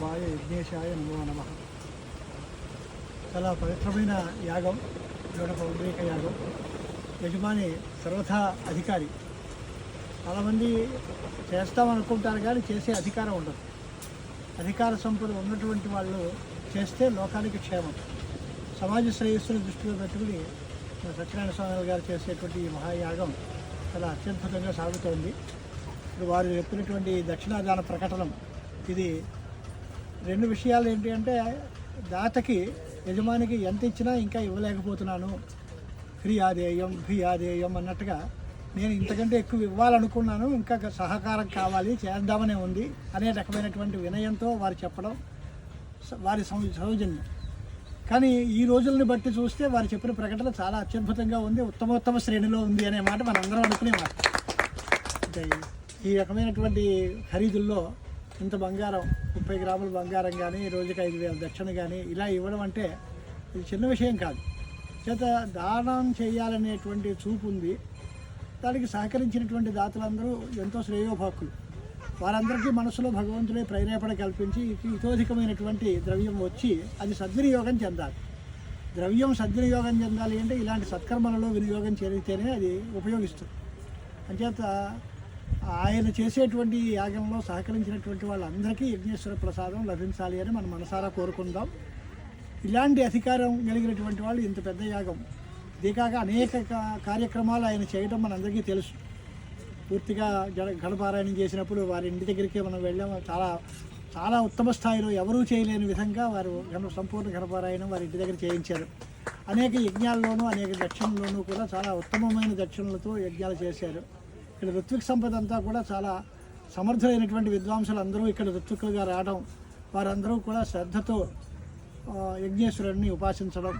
రూపాయ యజ్ఞేశాయ నమో నమ. చాలా పవిత్రమైన యాగం ఇదొక ఉద్రేక యాగం. యజమాని సర్వథా అధికారి. చాలామంది చేస్తామనుకుంటారు కానీ చేసే అధికారం ఉండదు. అధికార సంపద ఉన్నటువంటి వాళ్ళు చేస్తే లోకానికి క్షేమం. సమాజ శ్రేయస్సును దృష్టిలో పెట్టుకుని సత్యనారాయణ స్వామి గారు చేసేటువంటి ఈ మహాయాగం చాలా అత్యద్భుతంగా సాగుతోంది. ఇప్పుడు వారు చెప్పినటువంటి దక్షిణాదాన ప్రకటనం ఇది రెండు విషయాలు ఏంటి అంటే దాతకి యజమానికి ఎంత ఇచ్చినా ఇంకా ఇవ్వలేకపోతున్నాను. ఫ్రీ ఆదేయం ఫ్రీ ఆదేయం అన్నట్టుగా నేను ఇంతకంటే ఎక్కువ ఇవ్వాలనుకున్నాను ఇంకా సహకారం కావాలి చేద్దామనే ఉంది అనే రకమైనటువంటి వినయంతో వారు చెప్పడం స- వారి సౌ- సౌజన్యం. కానీ ఈ రోజుల్ని బట్టి చూస్తే వారు చెప్పిన ప్రకటన చాలా అత్యద్భుతంగా ఉంది ఉత్తమోత్తమ శ్రేణిలో ఉంది అనే మాట మనందరం అనుకునే మాట. ఈ రకమైనటువంటి ఖరీదుల్లో ఇంత బంగారం ముప్పై గ్రాముల బంగారం కానీ రోజుకి ఐదు వేల దక్షిణ కానీ ఇలా ఇవ్వడం అంటే ఇది చిన్న విషయం కాదు. చేత దానం చేయాలనేటువంటి చూపు ఉంది. దానికి సహకరించినటువంటి దాతలందరూ ఎంతో శ్రేయోభాకులు. వారందరికీ మనసులో భగవంతుడే ప్రేరేపణ కల్పించి ఇతోధికమైనటువంటి ద్రవ్యం వచ్చి అది సద్వినియోగం చెందాలి. ద్రవ్యం సద్వినియోగం చెందాలి అంటే ఇలాంటి సత్కర్మలలో వినియోగం చేరితేనే అది ఉపయోగిస్తుంది. అంచేత ఆయన చేసేటువంటి యాగంలో సహకరించినటువంటి వాళ్ళందరికీ యజ్ఞేశ్వర ప్రసాదం లభించాలి అని మనం మనసారా కోరుకుందాం. ఇలాంటి అధికారం కలిగినటువంటి వాళ్ళు ఇంత పెద్ద యాగం. దీకాక అనేక కార్యక్రమాలు ఆయన చేయడం మనందరికీ తెలుసు. పూర్తిగా జడ గడపారాయణం చేసినప్పుడు వారి ఇంటి దగ్గరికి మనం వెళ్ళాము చాలా చాలా ఉత్తమ స్థాయిలో ఎవరూ చేయలేని విధంగా వారు గణ సంపూర్ణ గణపారాయణం వారి ఇంటి దగ్గర చేయించారు. అనేక యజ్ఞాల్లోనూ అనేక దక్షిణల్లోనూ కూడా చాలా ఉత్తమమైన దక్షిణలతో యజ్ఞాలు చేశారు. ఇక్కడ ఋత్విక్ సంపద అంతా కూడా చాలా సమర్థులైనటువంటి విద్వాంసులు అందరూ ఇక్కడ ఋత్వికులుగా రావడం వారందరూ కూడా శ్రద్ధతో యజ్ఞేశ్వరుడిని ఉపాసించడం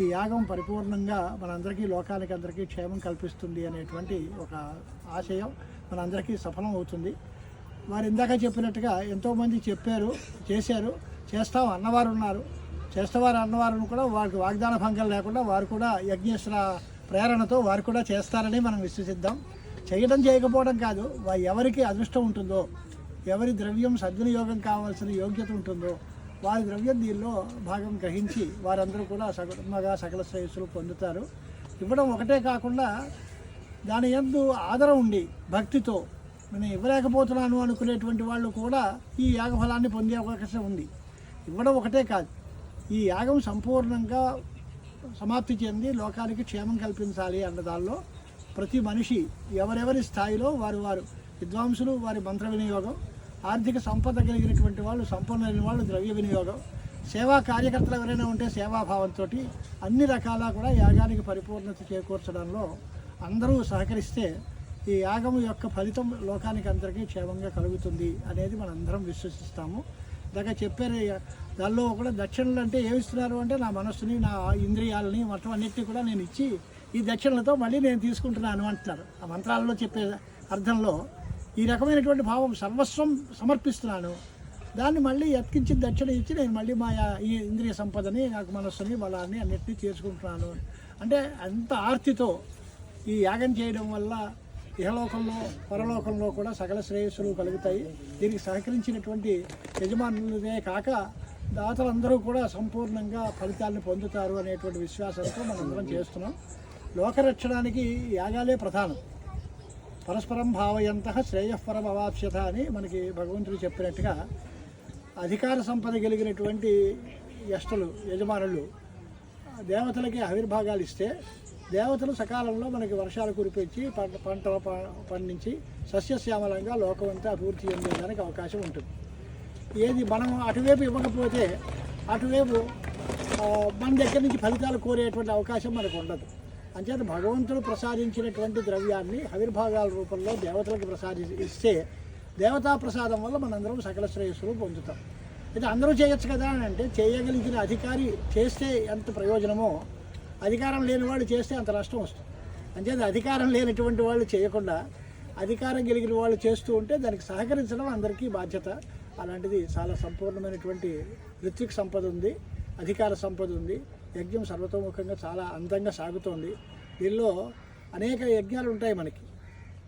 ఈ యాగం పరిపూర్ణంగా మనందరికీ లోకానికి అందరికీ క్షేమం కల్పిస్తుంది అనేటువంటి ఒక ఆశయం మనందరికీ సఫలం అవుతుంది వారు ఇందాక చెప్పినట్టుగా ఎంతోమంది చెప్పారు చేశారు చేస్తాం అన్నవారు ఉన్నారు. చేస్తవారు అన్నవారు కూడా వారికి వాగ్దాన భంగం లేకుండా వారు కూడా యజ్ఞేశ్వర ప్రేరణతో వారు కూడా చేస్తారని మనం విశ్వసిద్దాం. చేయడం చేయకపోవడం కాదు వా- ఎవరికి అదృష్టం ఉంటుందో ఎవరి ద్రవ్యం సద్వినియోగం కావాల్సిన యోగ్యత ఉంటుందో వారి ద్రవ్యం దీనిలో భాగం గ్రహించి వారందరూ కూడా సగమగా సకల శ్రేయస్సులు పొందుతారు. ఇవ్వడం ఒకటే కాకుండా దాని ఎందు ఆదరం ఉండి భక్తితో నేను ఇవ్వలేకపోతున్నాను అనుకునేటువంటి వాళ్ళు కూడా ఈ యాగఫలాన్ని పొందే అవకాశం ఉంది. ఇవ్వడం ఒకటే కాదు ఈ యాగం సంపూర్ణంగా సమాప్తి చెంది లోకానికి క్షేమం కల్పించాలి అన్న దానిలో ప్రతి మనిషి ఎవరెవరి స్థాయిలో వారు వారు విద్వాంసులు వారి మంత్ర వినియోగం ఆర్థిక సంపద కలిగినటువంటి వాళ్ళు సంపన్నులైన వాళ్ళు ద్రవ్య వినియోగం సేవా కార్యకర్తలు ఎవరైనా ఉంటే సేవాభావంతో అన్ని రకాల కూడా యాగానికి పరిపూర్ణత చేకూర్చడంలో అందరూ సహకరిస్తే ఈ యాగం యొక్క ఫలితం లోకానికి అందరికీ క్షేమంగా కలుగుతుంది అనేది మనందరం విశ్వసిస్తాము. ఇందాక చెప్పారు దానిలో కూడా దక్షిణలు అంటే ఏమిస్తున్నారు అంటే నా మనస్సుని నా ఇంద్రియాలని మొత్తం అన్నిటినీ కూడా నేను ఇచ్చి ఈ దక్షిణలతో మళ్ళీ నేను తీసుకుంటున్నాను అంటున్నారు. ఆ మంత్రాలలో చెప్పే అర్థంలో ఈ రకమైనటువంటి భావం సర్వస్వం సమర్పిస్తున్నాను. దాన్ని మళ్ళీ ఎత్కించి దక్షిణ ఇచ్చి నేను మళ్ళీ మా ఈ ఇంద్రియ సంపదని నాకు మనస్సుని బలాన్ని అన్నిటినీ చేసుకుంటున్నాను. అంటే అంత ఆర్తితో ఈ యాగం చేయడం వల్ల ఇహలోకంలో పరలోకంలో కూడా సకల శ్రేయస్సులు కలుగుతాయి. దీనికి సహకరించినటువంటి యజమానులనే కాక దాతలందరూ కూడా సంపూర్ణంగా ఫలితాలను పొందుతారు అనేటువంటి విశ్వాసంతో మనందరం చేస్తున్నాం. లోకరక్షణానికి యాగాలే ప్రధానం. పరస్పరం భావయంత శ్రేయఃపరం అవాప్స్యత అని మనకి భగవంతుడు చెప్పినట్టుగా అధికార సంపద కలిగినటువంటి యష్టలు యజమానులు దేవతలకి ఆవిర్భాగాలు ఇస్తే దేవతలు సకాలంలో మనకి వర్షాలు కురిపించి పంట పంట ప- పండించి సస్యశ్యామలంగా లోకమంతా అభివృద్ధి చెందేదానికి అవకాశం ఉంటుంది. ఏది మనం అటువైపు ఇవ్వకపోతే అటువైపు మన దగ్గర నుంచి ఫలితాలు కోరేటువంటి అవకాశం మనకు ఉండదు. అంచేత భగవంతుడు ప్రసాదించినటువంటి ద్రవ్యాన్ని ఆవిర్భాగాల రూపంలో దేవతలకు ప్రసాది ఇస్తే దేవతా ప్రసాదం వల్ల మనందరం సకల శ్రేయస్సులు పొందుతాం. అయితే అందరూ చేయొచ్చు కదా అని అంటే చేయగలిగిన అధికారి చేస్తే ఎంత ప్రయోజనమో అధికారం లేని వాళ్ళు చేస్తే అంత నష్టం వస్తుంది. అంచేత అధికారం లేనటువంటి వాళ్ళు చేయకుండా అధికారం కలిగిన వాళ్ళు చేస్తూ ఉంటే దానికి సహకరించడం అందరికీ బాధ్యత. అలాంటిది చాలా సంపూర్ణమైనటువంటి ఋత్విక్ సంపద ఉంది అధికార సంపద ఉంది. యజ్ఞం సర్వతోముఖంగా చాలా అందంగా సాగుతోంది. దీనిలో అనేక యజ్ఞాలు ఉంటాయి మనకి.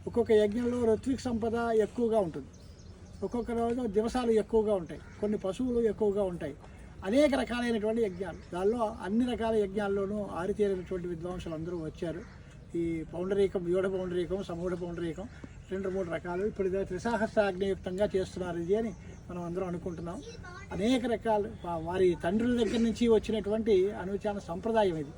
ఒక్కొక్క యజ్ఞంలో ఋత్విక్ సంపద ఎక్కువగా ఉంటుంది. ఒక్కొక్క రోజు దివసాలు ఎక్కువగా ఉంటాయి. కొన్ని పశువులు ఎక్కువగా ఉంటాయి. అనేక రకాలైనటువంటి యజ్ఞాలు. దానిలో అన్ని రకాల యజ్ఞాల్లోనూ ఆరితేరినటువంటి విద్వాంసులు అందరూ వచ్చారు. ఈ పౌండరీకం వ్యూఢ పౌండరీకం సమూఢ పౌండరీకం రెండు మూడు రకాలు. ఇప్పుడు త్రిసాహస్ర ఆగ్నేయుక్తంగా చేస్తున్నారు ఇది అని మనం అందరం అనుకుంటున్నాం. అనేక రకాలు వారి తండ్రుల దగ్గర నుంచి వచ్చినటువంటి అనుచాన సంప్రదాయం ఇది.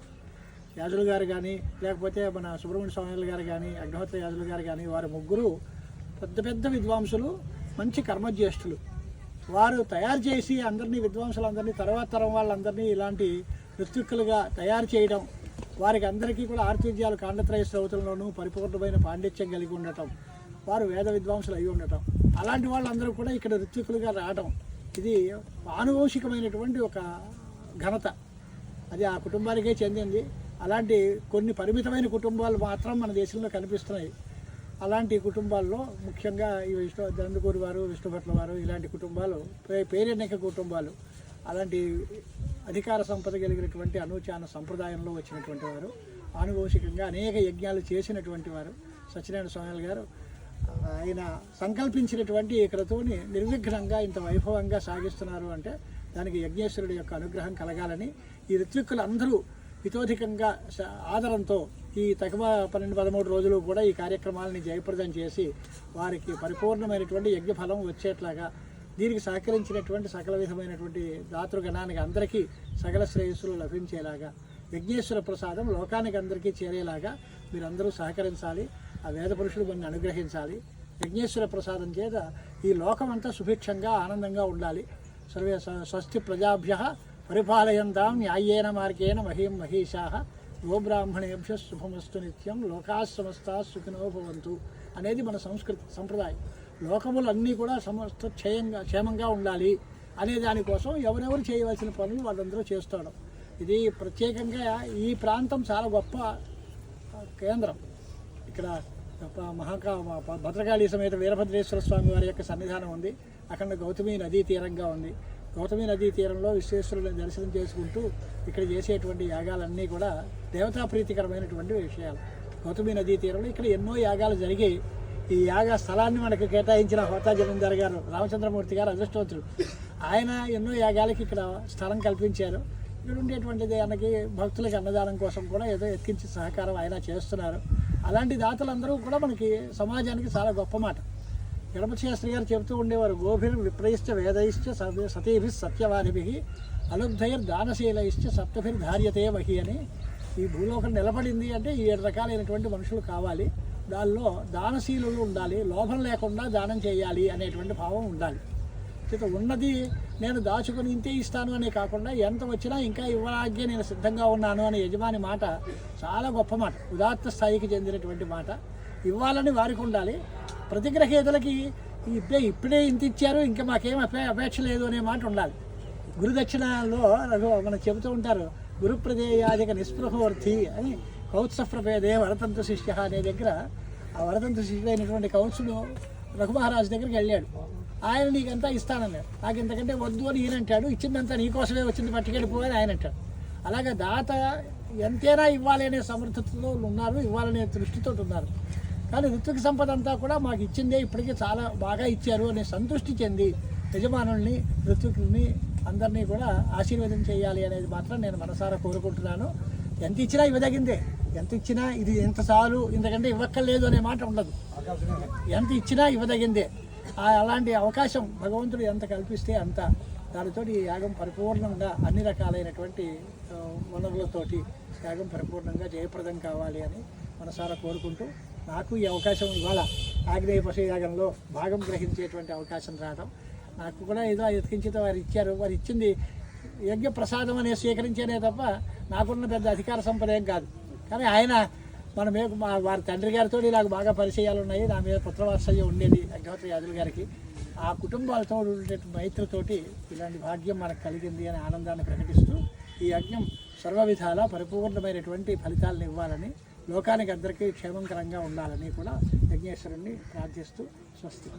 యాజులు గారు కానీ లేకపోతే మన సుబ్రహ్మణ్య స్వామి గారు కానీ అగ్నిహోత్ర యాజులు గారు కానీ వారి ముగ్గురు పెద్ద పెద్ద విద్వాంసులు మంచి కర్మజ్యేష్ఠులు. వారు తయారు చేసి అందరినీ విద్వాంసులందరినీ తర్వాత తరం వాళ్ళందరినీ ఇలాంటి ఋత్విక్కులుగా తయారు చేయడం వారికి అందరికీ కూడా ఆర్తిజ్యాలు కాండత్రయ శ్రౌతుల్లోనూ పరిపూర్ణమైన పాండిత్యం కలిగి ఉండటం వారు వేద విద్వాంసులు అయి ఉండటం. అలాంటి వాళ్ళందరూ కూడా ఇక్కడ ఋత్విక్కులుగా రావడం ఇది ఆనువంశికమైనటువంటి ఒక ఘనత. అది ఆ కుటుంబానికే చెందింది. అలాంటి కొన్ని పరిమితమైన కుటుంబాలు మాత్రం మన దేశంలో కనిపిస్తున్నాయి. అలాంటి కుటుంబాల్లో ముఖ్యంగా ఈ విష్ణు దందుకూరి వారు విష్ణుభట్ల వారు ఇలాంటి కుటుంబాలు పేరెన్నిక కుటుంబాలు అలాంటి అధికార సంపద కలిగినటువంటి అనూచాన సంప్రదాయంలో వచ్చినటువంటి వారు ఆనువంశికంగా అనేక యజ్ఞాలు చేసినటువంటి వారు సత్యనారాయణ స్వామి గారు. ఆయన సంకల్పించినటువంటి ఈ క్రతువుని నిర్విఘ్నంగా ఇంత వైభవంగా సాగిస్తున్నారు అంటే దానికి యజ్ఞేశ్వరుడి యొక్క అనుగ్రహం కలగాలని ఈ ఋత్విక్కులు అందరూ హితోధికంగా ఆదరంతో ఈ తక్కువ పన్నెండు పదమూడు రోజులు కూడా ఈ కార్యక్రమాలని జయప్రదం చేసి వారికి పరిపూర్ణమైనటువంటి యజ్ఞఫలం వచ్చేట్లాగా దీనికి సహకరించినటువంటి సకల విధమైనటువంటి దాతృగణానికి అందరికీ సకల శ్రేయస్సులు లభించేలాగా యజ్ఞేశ్వర ప్రసాదం లోకానికి అందరికీ చేరేలాగా మీరందరూ సహకరించాలి. ఆ వేద పురుషుడు కొన్ని అనుగ్రహించాలి. యజ్ఞేశ్వర ప్రసాదం చేత ఈ లోకమంతా సుభిక్షంగా ఆనందంగా ఉండాలి. సర్వే స- స్వస్తి ప్రజాభ్య పరిపాలయంతాం న్యాయేన మార్గేణ మహీం మహీషా గోబ్రాహ్మణేభ్య శుభమస్తు నిత్యం లోకా సమస్త సుఖినో భవంతు అనేది మన సంస్కృతి సంప్రదాయం. లోకములన్నీ కూడా సమస్త క్షయంగా క్షేమంగా ఉండాలి అనే దానికోసం ఎవరెవరు చేయవలసిన పనులు వాళ్ళందరూ చేస్తాడు. ఇది ప్రత్యేకంగా ఈ ప్రాంతం చాలా గొప్ప కేంద్రం. ఇక్కడ మహాకా భద్రకాళి సమేత వీరభద్రేశ్వర స్వామి వారి యొక్క సన్నిధానం ఉంది. అక్కడ గౌతమి నదీ తీరంగా ఉంది. గౌతమి నదీ తీరంలో విశ్వేశ్వరుని దర్శనం చేసుకుంటూ ఇక్కడ చేసేటువంటి యాగాలన్నీ కూడా దేవతా ప్రీతికరమైనటువంటి విషయాలు. గౌతమి నదీ తీరంలో ఇక్కడ ఎన్నో యాగాలు జరిగి ఈ యాగ స్థలాన్ని మనకు కేటాయించిన హోతా జమీందార్ గారు రామచంద్రమూర్తి గారు అదృష్టవంతుడు ఆయన ఎన్నో యాగాలకి ఇక్కడ స్థలం కల్పించారు. ఇక్కడ ఉండేటువంటిది ఆయనకి భక్తులకి అన్నదానం కోసం కూడా ఏదో ఎత్కించి సహకారం ఆయన చేస్తున్నారు. అలాంటి దాతలందరూ కూడా మనకి సమాజానికి చాలా గొప్ప మాట. గణపతి శాస్త్రి గారు చెబుతూ ఉండేవారు గోభిర్ విప్రయిశ్చ వేదయిశ్చ సతీభి సత్యవాదిభి అలుబ్ధైర్ దానశీలయిశ్చ సప్తభిర్ ధార్యతే వహి అని ఈ భూలోకం నిలబడింది అంటే ఈ ఏడు రకాలైనటువంటి మనుషులు కావాలి. దానిలో దానశీలులు ఉండాలి లోభం లేకుండా దానం చేయాలి అనేటువంటి భావం ఉండాలి. చేత ఉన్నది నేను దాచుకుని ఇంతే ఇస్తాను అనే కాకుండా ఎంత వచ్చినా ఇంకా ఇవ్వడానికే నేను సిద్ధంగా ఉన్నాను అనే యజమాని మాట చాలా గొప్ప మాట. ఉదాత్త స్థాయికి చెందినటువంటి మాట. ఇవ్వాలని వారికి ఉండాలి. ప్రతిగ్రహీతలకి ఇప్పుడే ఇప్పుడే ఇంత ఇచ్చారు ఇంకా మాకేం అపేక్ష లేదు అనే మాట ఉండాలి. గురుదక్షిణలో రఘు మనం చెబుతూ ఉంటారు గురుప్రదేయాదిక నిస్పృహవర్తి అని కౌత్సప్రభేదే వరతంత్ర శిష్య అనే దగ్గర ఆ వరతంత్ర శిష్యుడైనటువంటి అయినటువంటి రఘుమహారాజు దగ్గరికి వెళ్ళాడు. ఆయన నీకంతా ఇస్తానన్నాడు. నాకు ఇంతకంటే వద్దు అని ఈయనంటాడు ఇచ్చిందంతా నీకోసమే వచ్చింది పట్టుకెళ్ళిపోయని ఆయన అంటాడు. అలాగే దాత ఎంతైనా ఇవ్వాలి అనే సమర్థతలో ఉన్నారు ఇవ్వాలనే దృష్టితో ఉన్నారు. కానీ ఋత్విక సంపద అంతా కూడా మాకు ఇచ్చిందే ఇప్పటికీ చాలా బాగా ఇచ్చారు అనే సంతృష్టి చెంది యజమానుల్ని ఋత్వికుల్ని అందరినీ కూడా ఆశీర్వదం చేయాలి అనేది మాత్రం నేను మనసారా కోరుకుంటున్నాను. ఎంత ఇచ్చినా ఇవ్వదగిందే. ఎంత ఇచ్చినా ఇది ఎంత చాలు ఇంతకంటే ఇవ్వక్కర్లేదు అనే మాట ఉండదు. ఎంత ఇచ్చినా ఇవ్వదగిందే. అలాంటి అవకాశం భగవంతుడు ఎంత కల్పిస్తే అంత దానితో ఈ యాగం పరిపూర్ణంగా అన్ని రకాలైనటువంటి వనరులతోటి యాగం పరిపూర్ణంగా జయప్రదం కావాలి అని మనసారా కోరుకుంటూ నాకు ఈ అవకాశం ఇవాళ ఆగ్నేయ పశు యాగంలో భాగం గ్రహించేటువంటి అవకాశం రావడం. నాకు కూడా ఏదో ఎతికించితే వారు ఇచ్చారు. వారు ఇచ్చింది యజ్ఞ ప్రసాదం అనే స్వీకరించేనే తప్ప నాకున్న పెద్ద అధికార సంపద ఏం కాదు. కానీ ఆయన మనమే మా వారి తండ్రి గారితో నాకు బాగా పరిచయాలు ఉన్నాయి. నా మీద పుత్రవాత్సల్యం ఉండేది అగ్నిహోత్ర యాదవ్ గారికి. ఆ కుటుంబాలతో ఉండే మైత్రితోటి ఇలాంటి భాగ్యం మనకు కలిగింది అనే ఆనందాన్ని ప్రకటిస్తూ ఈ యజ్ఞం సర్వ విధాల పరిపూర్ణమైనటువంటి ఫలితాలను ఇవ్వాలని లోకానికి అందరికీ క్షేమంకరంగా ఉండాలని కూడా యజ్ఞేశ్వరుణ్ణి ప్రార్థిస్తూ స్వస్తి.